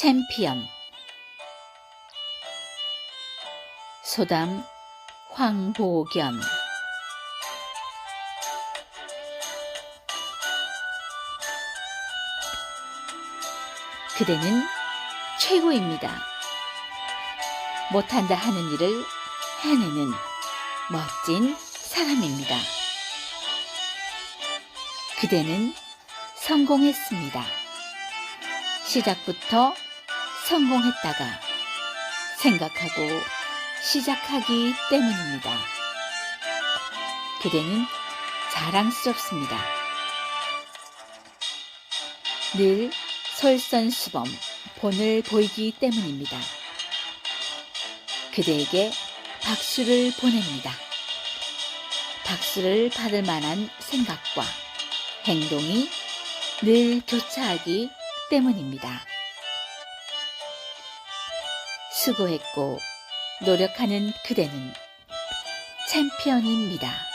챔피언 소담 황보견 그대는 최고입니다. 못한다 하는 일을 해내는 멋진 사람입니다. 그대는 성공했습니다. 시작부터 성공했다가 생각하고 시작하기 때문입니다. 그대는 자랑스럽습니다. 늘 솔선수범, 본을 보이기 때문입니다. 그대에게 박수를 보냅니다. 박수를 받을 만한 생각과 행동이 늘 교차하기 때문입니다. 수고했고 노력하는 그대는 챔피언입니다.